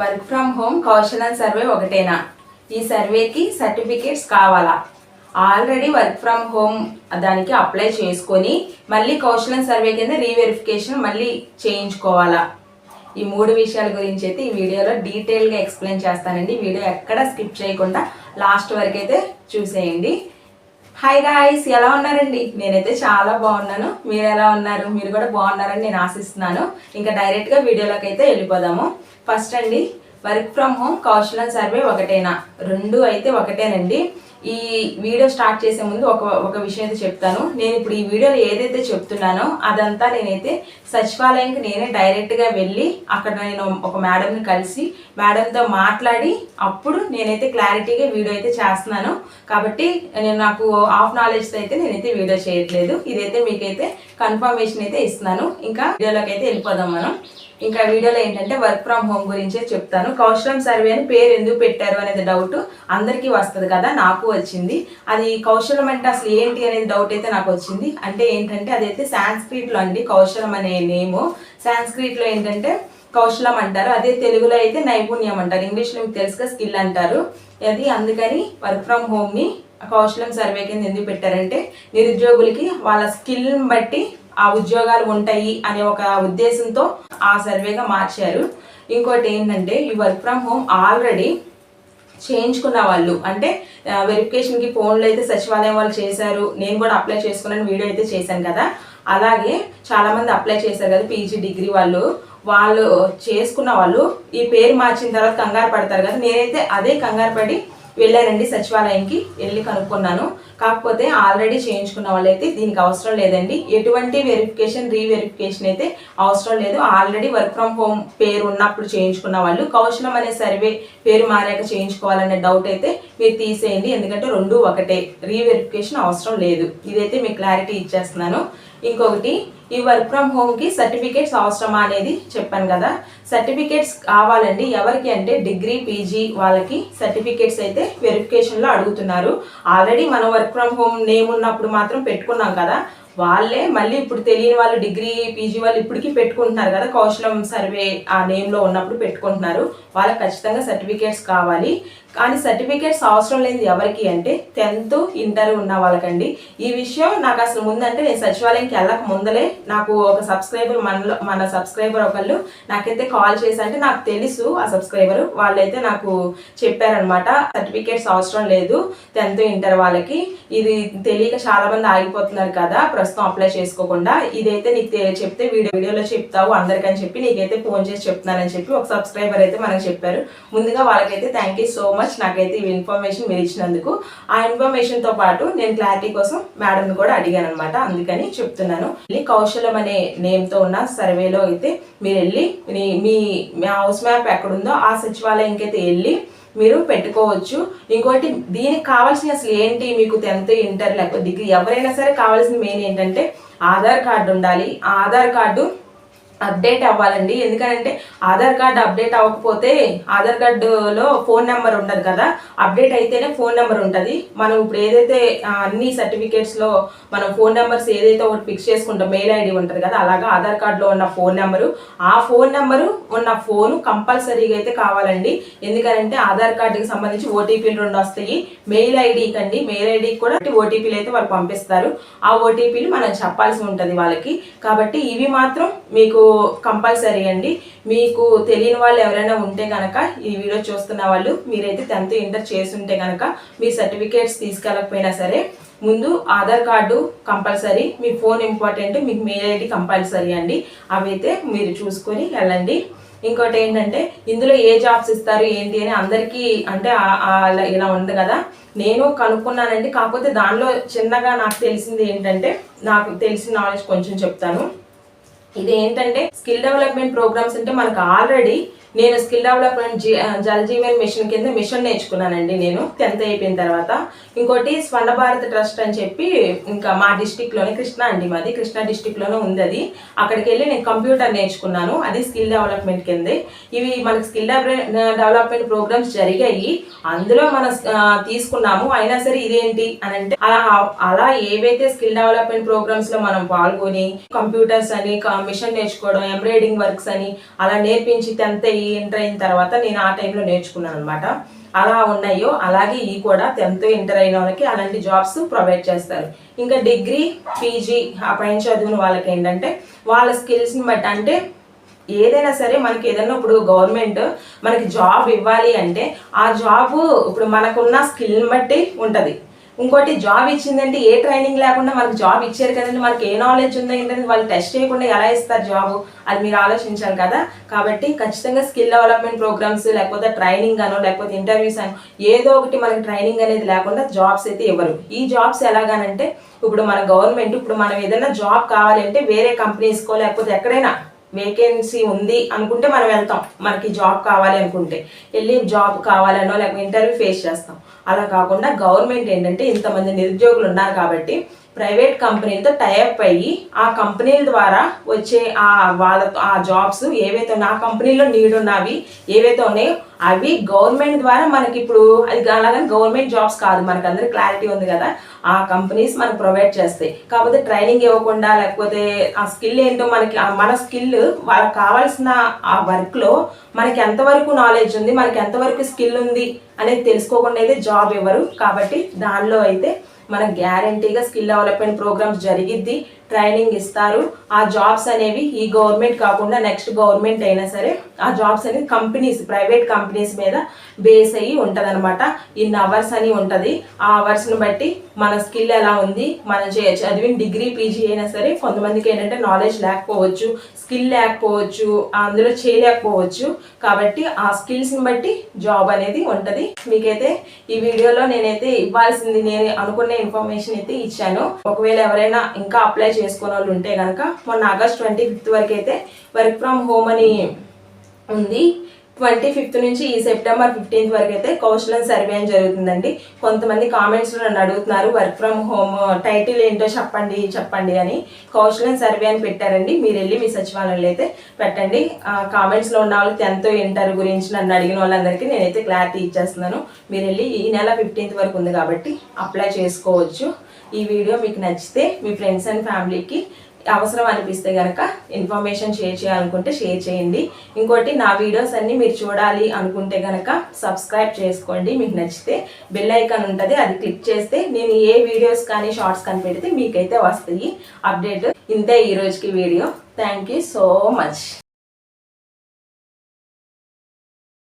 Work from home Kaushalam survey ఒకటేనా? ఈ సర్వేకి సర్టిఫికేట్స్ కావాలా? ఆల్రెడీ వర్క్ ఫ్రమ్ హోమ్ దానికి అప్లై చేసుకొని మళ్ళీ కౌశలం సర్వే కింద రీవెరిఫికేషన్ మళ్ళీ చేయించుకోవాలా? ఈ మూడు విషయాల గురించి అయితే ఈ వీడియోలో డీటెయిల్గా ఎక్స్ప్లెయిన్ చేస్తానండి. వీడియో ఎక్కడ స్కిప్ చేయకుండా లాస్ట్ వరకు అయితే చూసేయండి. హాయ్ గాయస్ ఎలా ఉన్నారండి? నేనైతే చాలా బాగున్నాను. మీరు ఎలా ఉన్నారు? మీరు కూడా బాగున్నారని నేను ఆశిస్తున్నాను. ఇంకా డైరెక్ట్గా వీడియోలోకి అయితే వెళ్ళిపోదాము. ఫస్ట్ అండి work from home Kaushalam survey ఒకటేనా? రెండు అయితే ఒకటేనండి. ఈ వీడియో స్టార్ట్ చేసే ముందు ఒక ఒక విషయం అయితే చెప్తాను. నేను ఇప్పుడు ఈ వీడియోలో ఏదైతే చెప్తున్నానో అదంతా నేనైతే సచివాలయంకి నేనే డైరెక్ట్గా వెళ్ళి అక్కడ నేను ఒక మేడంని కలిసి మేడంతో మాట్లాడి అప్పుడు నేనైతే క్లారిటీగా వీడియో అయితే చేస్తున్నాను. కాబట్టి నేను నాకు ఆఫ్ నాలెడ్జ్తో అయితే నేనైతే వీడియో చేయట్లేదు. ఇదైతే మీకైతే కన్ఫర్మేషన్ అయితే ఇస్తున్నాను. ఇంకా వీడియోలోకి అయితే వెళ్ళిపోదాం మనం. ఇంకా వీడియోలో ఏంటంటే వర్క్ ఫ్రమ్ హోమ్ గురించే చెప్తాను. కౌశలం సర్వే అని పేరు ఎందుకు పెట్టారు అనేది డౌట్ అందరికీ వస్తుంది కదా నాకు వచ్చింది. అది కౌశలం అంటే అసలు ఏంటి అనేది డౌట్ అయితే నాకు వచ్చింది. అంటే ఏంటంటే అదైతే సాంస్క్రిట్లో అండి కౌశలం అనే నేము సాంస్క్రిట్లో ఏంటంటే కౌశలం అంటారు. అదే తెలుగులో అయితే నైపుణ్యం అంటారు. ఇంగ్లీష్లో మీకు తెలుసుగా స్కిల్ అంటారు. అది అందుకని వర్క్ ఫ్రమ్ హోమ్ని కౌశలం సర్వే కింద ఎందుకు పెట్టారంటే నిరుద్యోగులకి వాళ్ళ స్కిల్ని బట్టి ఆ ఉద్యోగాలు ఉంటాయి అనే ఒక ఉద్దేశంతో ఆ సర్వేగా మార్చారు. ఇంకోటి ఏంటంటే ఈ వర్క్ ఫ్రమ్ హోమ్ ఆల్రెడీ చేయించుకున్న వాళ్ళు. అంటే వెరిఫికేషన్కి ఫోన్లో అయితే సచివాలయం వాళ్ళు చేశారు. నేను కూడా అప్లై చేసుకున్నాను వీడియో అయితే చేశాను కదా. అలాగే చాలామంది అప్లై చేశారు కదా పీజీ డిగ్రీ వాళ్ళు. వాళ్ళు చేసుకున్న వాళ్ళు ఈ పేరు మార్చిన తర్వాత కంగారు పడతారు కదా. నేనైతే అదే కంగారు పడి వెళ్ళానండి సచివాలయంకి వెళ్ళి కనుక్కున్నాను. కాకపోతే ఆల్రెడీ చేయించుకున్న వాళ్ళైతే దీనికి అవసరం లేదండి. ఎటువంటి వెరిఫికేషన్ రీవెరిఫికేషన్ అయితే అవసరం లేదు. ఆల్రెడీ వర్క్ ఫ్రమ్ హోమ్ పేరు ఉన్నప్పుడు చేయించుకున్న వాళ్ళు కౌశలం అనే సర్వే పేరు మారాక చేయించుకోవాలనే డౌట్ అయితే మీరు తీసేయండి. ఎందుకంటే రెండు ఒకటే. రీవెరిఫికేషన్ అవసరం లేదు. ఇదైతే మీకు క్లారిటీ ఇచ్చేస్తున్నాను. ఇంకొకటి ఈ వర్క్ ఫ్రమ్ హోమ్కి సర్టిఫికేట్స్ అవసరమా అనేది చెప్పాను కదా. సర్టిఫికేట్స్ కావాలండి. ఎవరికి అంటే డిగ్రీ పీజీ వాళ్ళకి సర్టిఫికేట్స్ అయితే వెరిఫికేషన్లో అడుగుతున్నారు. ఆల్రెడీ మనం వర్క్ ఫ్రమ్ హోమ్ నేమ్ ఉన్నప్పుడు మాత్రం పెట్టుకున్నాం కదా. వాళ్ళే మళ్ళీ ఇప్పుడు తెలియని వాళ్ళు డిగ్రీ పీజీ వాళ్ళు ఇప్పటికీ పెట్టుకుంటున్నారు కదా. కౌశలం సర్వే ఆ నేమ్లో ఉన్నప్పుడు పెట్టుకుంటున్నారు. వాళ్ళకి ఖచ్చితంగా సర్టిఫికేట్స్ కావాలి. కానీ సర్టిఫికేట్స్ అవసరం లేదు ఎవరికి అంటే టెన్త్ ఇంటర్ ఉన్న వాళ్ళకండి. ఈ విషయం నాకు అసలు ముందంటే నేను సచివాలయంకి వెళ్ళక ముందలే నాకు ఒక సబ్స్క్రైబర్ మనలో మన సబ్స్క్రైబర్ ఒకళ్ళు నాకైతే కాల్ చేసి అంటే నాకు తెలుసు ఆ సబ్స్క్రైబర్ వాళ్ళైతే నాకు చెప్పారనమాట సర్టిఫికేట్స్ అవసరం లేదు టెన్త్ ఇంటర్ వాళ్ళకి. ఇది తెలియక చాలా మంది ఆగిపోతున్నారు కదా ప్రస్తుతం అప్లై చేసుకోకుండా. ఇదైతే నీకు చెప్తే వీడియో వీడియోలో చెప్తావు అందరికని చెప్పి నీకైతే ఫోన్ చేసి చెప్తున్నానని చెప్పి ఒక సబ్స్క్రైబర్ అయితే మనకు చెప్పారు. ముందుగా వాళ్ళకైతే థ్యాంక్ యూ సో మచ్ నాకైతే ఈ ఇన్ఫర్మేషన్ మీరు ఇచ్చినందుకు. ఆ ఇన్ఫర్మేషన్తో పాటు నేను క్లారిటీ కోసం మేడంని కూడా అడిగాను అనమాట అందుకని చెప్తున్నాను. మళ్ళీ కౌశలం అనే నేమ్తో ఉన్న సర్వేలో అయితే మీరు వెళ్ళి మీ- మీ హౌస్ మ్యాప్ ఎక్కడుందో ఆ సచివాలయంకి అయితే వెళ్ళి మీరు పెట్టుకోవచ్చు. ఇంకోటి దీనికి కావాల్సిన అసలు ఏంటి? మీకు టెన్త్ ఇంటర్ లేకపోతే డిగ్రీ ఎవరైనా సరే కావాల్సిన మెయిన్ ఏంటంటే ఆధార్ కార్డు ఉండాలి. ఆధార్ కార్డు అప్డేట్ అవ్వాలండి. ఎందుకంటే ఆధార్ కార్డ్ అప్డేట్ అవ్వకపోతే ఆధార్ కార్డులో ఫోన్ నెంబర్ ఉండదు కదా. అప్డేట్ అయితేనే ఫోన్ నెంబర్ ఉంటుంది. మనం ఇప్పుడు ఏదైతే అన్ని సర్టిఫికేట్స్లో మనం ఫోన్ నెంబర్స్ ఏదైతే ఒకటి ఫిక్స్ చేసుకుంటాం మెయిల్ ఐడి ఉంటుంది కదా అలాగా ఆధార్ కార్డులో ఉన్న ఫోన్ నెంబరు ఆ ఫోన్ నెంబరు ఉన్న ఫోన్ కంపల్సరీగా అయితే కావాలండి. ఎందుకంటే ఆధార్ కార్డుకి సంబంధించి ఓటీపీలు రెండు వస్తాయి. మెయిల్ ఐడికి అండి మెయిల్ ఐడికి కూడా ఓటీపీలు అయితే వాళ్ళు పంపిస్తారు. ఆ ఓటీపీలు మనం చెప్పాల్సి ఉంటుంది వాళ్ళకి. కాబట్టి ఇవి మాత్రం మీకు కంపల్సరీ అండి. మీకు తెలియని వాళ్ళు ఎవరైనా ఉంటే కనుక ఈ వీడియో చూస్తున్న వాళ్ళు మీరైతే టెన్త్ ఇంటర్ చేస్తుంటే కనుక మీ సర్టిఫికేట్స్ తీసుకెళ్ళకపోయినా సరే ముందు ఆధార్ కార్డు కంపల్సరీ మీ ఫోన్ ఇంపార్టెంట్ మీకు మెయిల్ ఐడి కంపల్సరీ అండి. అవి అయితే మీరు చూసుకొని వెళ్ళండి. ఇంకోటి ఏంటంటే ఇందులో ఏ జాబ్స్ ఇస్తారు ఏంటి అని అందరికీ అంటే ఇలా ఉంది కదా. నేను కనుక్కున్నానండి కాకపోతే దానిలో చిన్నగా నాకు తెలిసింది ఏంటంటే నాకు తెలిసిన నాలెడ్జ్ కొంచెం చెప్తాను. ఇది ఏంటంటే స్కిల్ డెవలప్మెంట్ ప్రోగ్రామ్స్ అంటే మనకు ఆల్రెడీ నేను స్కిల్ డెవలప్మెంట్ జీ జల్ జీవన్ మిషన్ కింద మిషన్ నేర్చుకున్నానండి నేను టెన్త్ అయిపోయిన తర్వాత. ఇంకోటి స్వర్ణ భారత్ ట్రస్ట్ అని చెప్పి ఇంకా మా డిస్టిక్లోనే కృష్ణా అండి మాది. కృష్ణా డిస్టిక్లోనే ఉంది అది. అక్కడికి వెళ్ళి నేను కంప్యూటర్ నేర్చుకున్నాను. అది స్కిల్ డెవలప్మెంట్ కిందే. ఇవి మనకి స్కిల్ డెవలప్మెంట్ ప్రోగ్రామ్స్ జరిగాయి. అందులో మనం తీసుకున్నాము. అయినా సరే ఇదేంటి అని అంటే అలా అలా ఏవైతే స్కిల్ డెవలప్మెంట్ ప్రోగ్రామ్స్లో మనం పాల్గొని కంప్యూటర్స్ అని మిషన్ నేర్చుకోవడం ఎంబ్రాయిడింగ్ వర్క్స్ అని అలా నేర్పించి టెన్త్ అయ్యి ఇంటర్ అయిన తర్వాత నేను ఆ టైంలో నేర్చుకున్నాను అనమాట అలా ఉన్నాయో అలాగే ఈ కూడా టెన్త్ ఇంటర్ అయిన వాళ్ళకి అలాంటి జాబ్స్ ప్రొవైడ్ చేస్తారు. ఇంకా డిగ్రీ పీజీ ఆ పైన చదివిన వాళ్ళకి ఏంటంటే వాళ్ళ స్కిల్స్ని బట్టి అంటే ఏదైనా సరే మనకి ఏదైనా ఇప్పుడు గవర్నమెంట్ మనకి జాబ్ ఇవ్వాలి అంటే ఆ జాబ్ ఇప్పుడు మనకున్న స్కిల్ని బట్టి ఉంటుంది. ఇంకోటి జాబ్ ఇచ్చిందంటే ఏ ట్రైనింగ్ లేకుండా మనకు జాబ్ ఇచ్చారు కదండి మనకి ఏ నాలెడ్జ్ ఉందో ఏంటంటే వాళ్ళు టెస్ట్ చేయకుండా ఎలా ఇస్తారు జాబ్ అది మీరు ఆలోచించాలి కదా. కాబట్టి ఖచ్చితంగా స్కిల్ డెవలప్మెంట్ ప్రోగ్రామ్స్ లేకపోతే ట్రైనింగ్ అనో లేకపోతే ఇంటర్వ్యూస్ అనో ఏదో ఒకటి మనకి ట్రైనింగ్ అనేది లేకుండా జాబ్స్ అయితే ఇవ్వరు. ఈ జాబ్స్ ఎలాగానంటే ఇప్పుడు మన గవర్నమెంట్ ఇప్పుడు మనం ఏదైనా జాబ్ కావాలంటే వేరే కంపెనీస్కో లేకపోతే ఎక్కడైనా వేకెన్సీ ఉంది అనుకుంటే మనం వెళ్తాం. మనకి జాబ్ కావాలి అనుకుంటే. వెళ్ళి జాబ్ కావాలనో లేకపోతే ఇంటర్వ్యూ ఫేస్ చేస్తాం. అలా కాకుండా గవర్నమెంట్ ఏంటంటే ఇంతమంది నిరుద్యోగులు ఉన్నారు కాబట్టి ప్రైవేట్ కంపెనీలతో టైఅప్ అయ్యి ఆ కంపెనీల ద్వారా వచ్చే ఆ వాళ్ళతో ఆ జాబ్స్ ఏవైతే ఉన్నాయి ఆ కంపెనీలో నీడ్ ఉన్నవి ఏవైతే ఉన్నాయో అవి గవర్నమెంట్ ద్వారా మనకి ఇప్పుడు అది అలాగని గవర్నమెంట్ జాబ్స్ కాదు. మనకు అందరూ క్లారిటీ ఉంది కదా. ఆ కంపెనీస్ మనకు ప్రొవైడ్ చేస్తాయి. కాకపోతే ట్రైనింగ్ ఇవ్వకుండా లేకపోతే ఆ స్కిల్ ఏంటో మనకి మన స్కిల్ వాళ్ళకి కావాల్సిన ఆ వర్క్లో మనకి ఎంతవరకు నాలెడ్జ్ ఉంది మనకి ఎంతవరకు స్కిల్ ఉంది అనేది తెలుసుకోకుండా అయితే జాబ్ ఇవ్వరు. కాబట్టి దానిలో అయితే మన గ్యారంటీగా స్కిల్ డెవలప్మెంట్ ప్రోగ్రామ్స్ జరిగిద్ది. ట్రైనింగ్ ఇస్తారు. ఆ జాబ్స్ అనేవి ఈ గవర్నమెంట్ కాకుండా నెక్స్ట్ గవర్నమెంట్ అయినా సరే ఆ జాబ్స్ అనేది కంపెనీస్ ప్రైవేట్ కంపెనీస్ మీద బేస్ అయ్యి ఉంటుంది అనమాట ఇన్ని అవర్స్ అని ఉంటుంది. ఆ అవర్స్ని బట్టి మన స్కిల్ ఎలా ఉంది మన చే- చదివిన డిగ్రీ పీజీ అయినా సరే కొంతమందికి ఏంటంటే నాలెడ్జ్ లేకపోవచ్చు స్కిల్ లేకపోవచ్చు అందులో చేయలేకపోవచ్చు. కాబట్టి ఆ స్కిల్స్ని బట్టి జాబ్ అనేది ఉంటుంది. మీకైతే ఈ వీడియోలో నేనైతే ఇవ్వాల్సింది నేను అనుకున్న ఇన్ఫర్మేషన్ అయితే ఇచ్చాను. ఒకవేళ ఎవరైనా ఇంకా అప్లై చేసుకునే వాళ్ళు ఉంటే కనుక మొన్న ఆగస్ట్ ట్వంటీ ఫిఫ్త్ వరకు అయితే వర్క్ ఫ్రమ్ హోమ్ అని ఉంది. ట్వంటీ ఫిఫ్త్ నుంచి ఈ సెప్టెంబర్ ఫిఫ్టీన్త్ వరకు అయితే కౌశలం సర్వే అని జరుగుతుందండి. కొంతమంది కామెంట్స్లో నన్ను అడుగుతున్నారు వర్క్ ఫ్రమ్ హోమ్ టైటిల్ ఏంటో చెప్పండి చెప్పండి అని కౌశలం సర్వే అని పెట్టారండి. మీరు వెళ్ళి మీ సచివాలయంలో అయితే పెట్టండి. కామెంట్స్లో ఉన్న వాళ్ళకి టెన్త్ ఇంటర్ గురించి నన్ను అడిగిన వాళ్ళందరికీ నేనైతే క్లారిటీ ఇచ్చేస్తున్నాను. మీరు వెళ్ళి ఈ నెల ఫిఫ్టీన్త్ వరకు ఉంది కాబట్టి అప్లై చేసుకోవచ్చు. ఈ వీడియో మీకు నచ్చితే మీ ఫ్రెండ్స్ అండ్ ఫ్యామిలీకి అవసరం అనిపిస్తే కనుక ఇన్ఫర్మేషన్ షేర్ చేయాలనుకుంటే షేర్ చేయండి. ఇంకోటి నా వీడియోస్ అన్నీ మీరు చూడాలి అనుకుంటే కనుక సబ్స్క్రైబ్ చేసుకోండి. మీకు నచ్చితే బెల్ ఐకాన్ ఉంటుంది అది క్లిక్ చేస్తే నేను ఏ వీడియోస్ కానీ షార్ట్స్ కానీ పెడితే మీకైతే వస్తాయి అప్డేట్. ఇంతే ఈ రోజుకి video. Thank you so much.